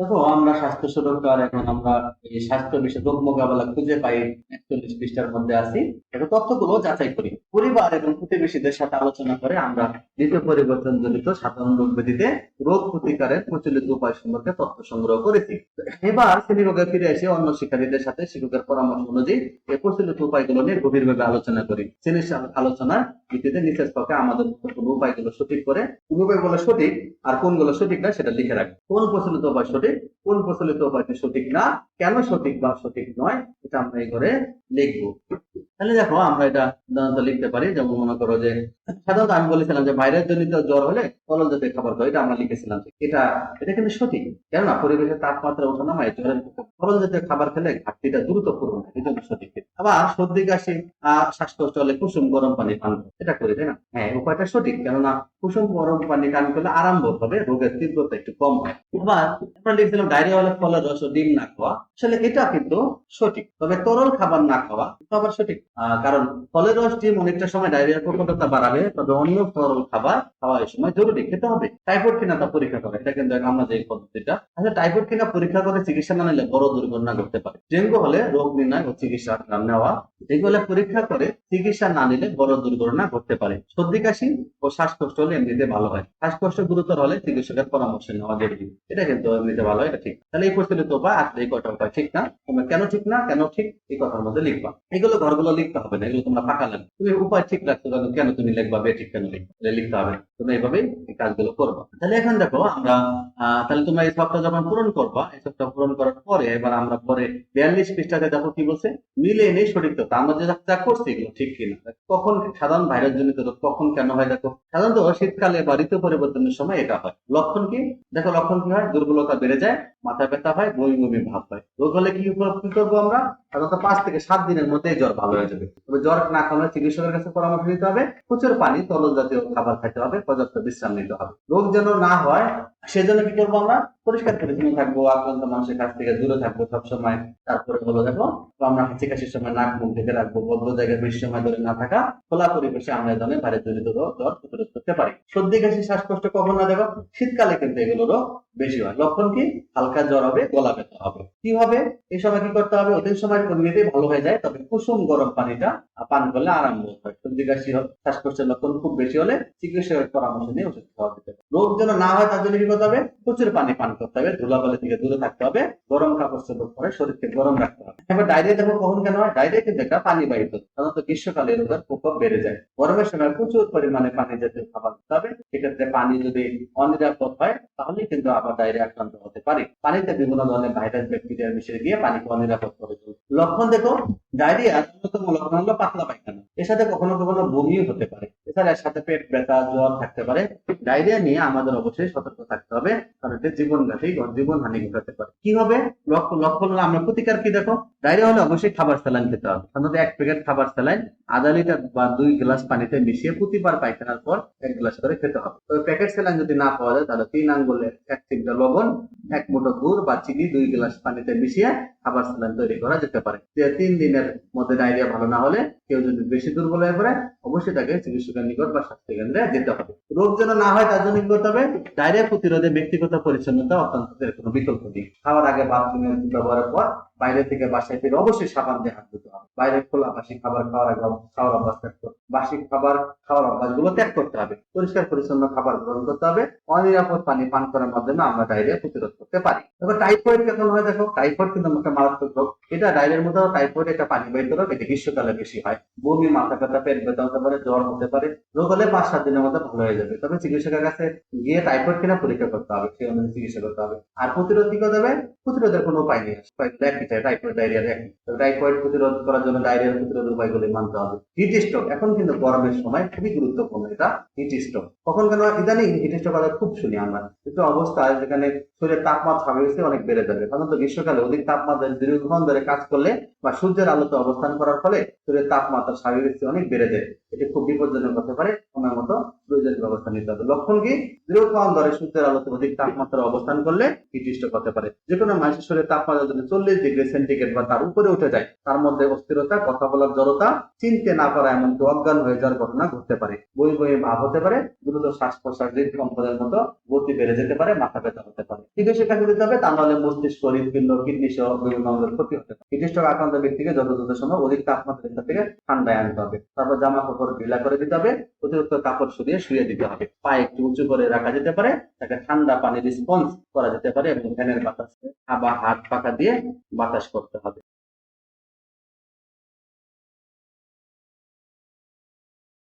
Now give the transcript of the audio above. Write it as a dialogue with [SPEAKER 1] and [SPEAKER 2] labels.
[SPEAKER 1] দেখো, আমরা স্বাস্থ্য সুরক্ষার এখন আমরা এই স্বাস্থ্য বিষয়ে রোগ মোকাবেলা খুঁজে পাই একচল্লিশ পৃষ্ঠার মধ্যে আছি। এখন তথ্যগুলো যাচাই করি। পরিবার এবং প্রতিবেশীদের সাথে আলোচনা করে আমরা ঋতু পরিবর্তন জনিত সাধারণ রোগ ব্যাধিতে রোগ প্রতিকারের প্রচলিত উপায় সম্পর্কে তথ্য সংগ্রহ করেছি। এবার শ্রেণীরোগে ফিরে এসে অন্য শিক্ষার্থীদের সাথে শিক্ষকের পরামর্শ অনুযায়ী এই প্রচলিত উপায়গুলো নিয়ে গভীরভাবে আলোচনা করি। শ্রেণির আলোচনার ভিত্তিতে নিচের পক্ষে আমাদের উপায়গুলো সঠিক করে উপায়গুলো সঠিক আর কোনগুলো সঠিক না সেটা লিখে রাখি। কোন প্রচলিত উপায় সঠিক? কোন প্রচলিত উপায়টি সঠিক না? কেন সঠিক বা সঠিক নয়? এটা আমরা এই ঘরে লিখব। তাহলে দেখো, আমরা এটা সাধারণত লিখতে পারি যেমন মনে করো যে, সাধারণত আমি বলেছিলাম যে ভাইরাস জনিত জ্বর হলে তরল জাতীয় খাবার খাও এটা আমরা লিখেছিলাম এটা এটা কিন্তু সঠিক। কেননা পরিবেশের তাপমাত্রা ওঠানামায় জ্বরের তরল জাতীয় খাবার খেলে ঘাটতিটা দ্রুত পূরণ হয়, এই সঠিক। আবার সর্দি, কাশি আহ শ্বাসকষ্ট হলে কুসুম, গরম পানি পান এটা করি, তাই না? হ্যাঁ উপায়টা সঠিক, কেননা কুসুম, গরম পানি পান করলে আরম্ভ হবে, রোগের তীব্রতা একটু কম হয়। আবার আমরা লিখেছিলাম ডায়রিয়া হলে ফলের রস ডিম না খাওয়া, আসলে এটা কিন্তু সঠিক। তবে তরল খাবার না খাওয়া আবার সঠিক কারণ ফলের রস ডিম অনেকটা সময় ডায়রিয়ার প্রকটতা বাড়াবে, তবে অন্য তরল খাবার খাওয়া এই সময় জরুরি, খেতে হবে। টাইফয়েড কিনা তা পরীক্ষা করা, এটা কিন্তু আমরা যে পদ্ধতিটা। আচ্ছা টাইফয়েড কিনা পরীক্ষা করে চিকিৎসা না নিলে বড় দুর্ঘটনা ঘটতে পারে। ডেঙ্গু হলে রোগ নির্ণয় ও চিকিৎসা নেওয়া। এগুলো পরীক্ষা করে চিকিৎসা না নিলে বড় দুর্ঘটনা ঘটতে পারে। সর্দি, কাশি ও শ্বাসকষ্ট হলে এমনিতে ভালো হয়। শ্বাসকষ্ট গুরুতর হলে চিকিৎসকের পরামর্শ নেওয়া জরুরি। এটা কিন্তু এমনিতে ভালো হয় এটা ঠিক। তাহলে এই প্রচলিত উপায় আর এই কটা উপায় ঠিক না? তোমরা কেন ঠিক না, কেন ঠিক? এই কথার মধ্যে লিখবা। এগুলো ঘরগুলো লিখতে হবে না এগুলো তোমরা ফাঁকা লাগবে। তুমি উপায় ঠিক রাখছো কেন কেন তুমি লিখবা, বে ঠিক কেন লিখবা? লিখতে হবে। তোমরা এইভাবেই এই কাজগুলো করবা। তাহলে এখন দেখো আমরা তাহলে তোমরা এই সবটা যখন পূরণ করবা, এই সবটা পূরণ করার পরে এবার আমরা পরে বিয়াল্লিশ পৃষ্ঠাতে দেখো কি বলছে? মিলে নেই সঠিক তথ্য। আমরা যে, যা করছি এগুলো ঠিক কিনা? কখন সাধারণ ভাইরাস জনিত রোগ, কখন কেন হয় দেখো? সাধারণত শীতকালে বা ঋতু পরিবর্তনের সময় এটা হয়। লক্ষণ কি? দেখো লক্ষণ কি হয়? দুর্বলতা বেড়ে যায় মাথা ব্যথা হয়, বমি বমি ভাব হয়। রোগ হলে কি কি করব আমরা? সাধারণত পাঁচ থেকে সাত দিনের মধ্যে জ্বর ভালো হয়ে যাবে। তবে জ্বর না কমলে চিকিৎসকের কাছে পরামর্শ নিতে হবে। প্রচুর পানি, তরল জাতীয় খাবার খাইতে হবে, পর্যাপ্ত বিশ্রাম নিতে হবে। রোগ যেন না হয় সেজন্য কি করব আমরা? পরিষ্কার পরিচ্ছন্ন থাকব, আক্রান্ত মানুষের কাছ থেকে দূরে থাকব সবসময়। তারপরে হলো দেখো আমরা হাঁচি কাশির সময় নাক, মুখ ঢেকে রাখব। বদ্ধ জায়গায় বেশি সময় ধরে না থাকা, খোলা পরিবেশে আমরা এই ধরনের ভাইরাস জনিত জ্বর প্রতিরোধ করতে পারি। সর্দি, কাশি, শ্বাসকষ্ট কখন না দেখো? শীতকালে কিন্তু এগুলো রোগ বেশি হয়। লক্ষণ কি? হালকা জ্বর হবে, গলা ব্যথা হবে। কি হবে? এই সময় কি করতে হবে? অধিক সময় এমনিতেই ভালো হয়ে যায়, তবে কুসুম গরম পানিটা পান করলে আরাম বোধ হয়। সর্দি, কাশি শ্বাসকষ্টের লক্ষণ খুব বেশি হলে চিকিৎসকের পরামর্শ নিয়ে ওষুধ খাওয়া দিতে রোগ যেন না হয় তার জন্য করতে হবে প্রচুর পানি পান করতে হবে, ধুলাবালি থেকে দূরে থাকতে হবে, গরম কাপড় চোপড় পরে শরীরকে গরম রাখতে হবে। এবার ডায়রিয়া দেখো কখন কেন হয়? ডায়রিয়া কিন্তু একটা পানি বাহিত, সাধারণত গ্রীষ্মকালে রোগের প্রকোপ বেড়ে যায়। গরমের সময় প্রচুর পরিমাণে পানি জাতীয় খাবার খেতে হবে। সেক্ষেত্রে পানি যদি অনিরাপদ হয় তাহলে কিন্তু আবার ডায়রিয়া আক্রান্ত হতে পারে। পানিতে বিভিন্ন ধরনের ভাইরাস, ব্যাকটেরিয়া মিশে গিয়ে পানিকে অনিরাপদ করে তোলে লক্ষণ দেখো ডায়রিয়া অন্যতম লক্ষণ হলো পাতলা পায়খানা। এর সাথে কখনো কখনো বমিও হতে পারে। এছাড়া সাথে পেট ব্যথা, জ্বর থাকতে পারে। ডায়রিয়া নিয়ে আমাদের অবশ্যই সতর্ক থাকতে হবে, কারণ এতে জীবনঘাতী জীবন হানি ঘটাতে পারে। কি হবে? লক্ষণ হলো আমরা প্রতিকার কি দেখো? ডায়রিয়া হলে অবশ্যই খাবার স্যালাইন খেতে হবে। সাধারণত এক প্যাকেট খাবার স্যালাইন, আধা লিটার বা দুই গ্লাস পানিতে মিশিয়ে প্রতিবার পায়খানার পর এক গ্লাস করে খেতে হবে। তবে প্যাকেট স্যালাইন যদি না পাওয়া যায়, তাহলে তিন আঙ্গুলের এক চিমটা লবণ এক মুঠো গুড় বা চিনি দুই গ্লাস পানিতে মিশিয়ে খাবার স্যালাইন তৈরি করা যেতে পারে। তিন দিনের মধ্যে ডায়রিয়া ভালো না হলে কেউ যদি বেশি দুর্বল হয়ে পড়ে, অবশ্যই তাকে চিকিৎসকের নিকট বা স্বাস্থ্য কেন্দ্রে যেতে হবে। রোগ যেন না হয় তার জন্য করতে হবে? ডায়রিয়া প্রতিরোধে ব্যক্তিগত পরিচ্ছন্নতা অত্যন্ত কোনো বিকল্প নেই। খাওয়ার আগে বাথরুমের ব্যবহারের পর বাইরে থেকে বাসায় ফিরে অবশ্যই সাবান দিয়ে হাত ধুতে হবে। বাইরে খোলা বাসি খাবার খাওয়ার আগে খাওয়ার অভ্যাস হবে। বাসি খাবার খাওয়ার অভ্যাসগুলো ত্যাগ করতে হবে। পরিষ্কার পরিচ্ছন্ন খাবার গ্রহণ করতে হবে। অনিরাপদ পানি পান করার মাধ্যমে আমরা ডায়রিয়া প্রতিরোধ করতে পারি। দেখো টাইফয়েড কেমন হয় দেখো? টাইফয়েড কিন্তু একটা মারাত্মক রোগ। এটা ডায়রিয়ার মধ্যে টাইফয়েড একটা পানি বাহিত রোগ এটা গ্রীষ্মকালে বেশি হয়। বমি, মাথা ব্যথা, পেট ব্যথা হতে পারে, জ্বর হতে পারে। রোগ হলে পাঁচ সাত দিনের মধ্যে ভালো হয়ে যাবে। তবে চিকিৎসকের কাছে গিয়ে টাইফয়েড কিনা পরীক্ষা করতে হবে, সেই অনুযায়ী চিকিৎসা করতে হবে। আর প্রতিরোধ কি হবে প্রতিরোধের কোনো উপায় নেই। একই টাইফয়েড ডায়রিয়ার একই। টাইফয়েড প্রতিরোধ করার জন্য ডায়রিয়ার প্রতিরোধ উপায়গুলি মানতে হবে। এখন কিন্তু গরমের সময় খুবই গুরুত্বপূর্ণ এটা হিট কখন কেন ইদানিং হিট খুব শুনি আমরা। কিন্তু অবস্থায় যেখানে শরীরের তাপমাত্রা স্বাভাবিক অনেক বেড়ে যাবে। সাধারণত গ্রীষ্মকালে অধিক তাপমাত্রায় দীর্ঘক্ষণ ধরে কাজ করলে বা সূর্যের আলোতে অবস্থান করার ফলে শরীরের তাপমাত্রা স্বাভাবিক অনেক বেড়ে যায়। এটি খুব বিপজ্জনক হতে পারে সময় মতো প্রয়োজনীয় ব্যবস্থা নিতে হবে। লক্ষণ কি? দীর্ঘক্ষণ ধরে সূর্যের আলোতে অধিক তাপমাত্রা অবস্থান করলে নির্দিষ্ট হতে পারে। যে কোনো মানুষের শরীরের তাপমাত্রা যদি চল্লিশ ডিগ্রি সেন্টিগ্রেড বা তার উপরে উঠে যায়, তার মধ্যে অস্থিরতা, কথা বলার জড়তা, চিনতে না পারা এমনকি অজ্ঞান হয়ে যাওয়ার ঘটনা ঘটতে পারে। বই বই ভাব হতে পারে দ্রুত শ্বাস প্রশ্বাস হৃদকম্পনের মতো গতি বেড়ে যেতে পারে, মাথা ব্যথা হতে পারে। চিকিৎসা দিতে হবে, তা নাহলে মস্তিষ্ক হৃদপিণ্ড কিডনি সহ বিভিন্ন অঙ্গের ক্ষতি হতে পারে। হিট আক্রান্ত ব্যক্তিকে যত দ্রুত সম্ভব অধিক তাপমাত্রা থেকে ঠান্ডায় আনতে হবে। তারপর জামা কাপড় ঢিলা করে দিতে হবে, অতিরিক্ত কাপড় সরিয়ে শুয়ে দিতে হবে। পা একটু উঁচু করে রাখা যেতে পারে, তাকে ঠান্ডা পানি রেসপন্স করা যেতে পারে এবং ফ্যানের বাতাসে আবার হাত পাখা দিয়ে বাতাস করতে হবে।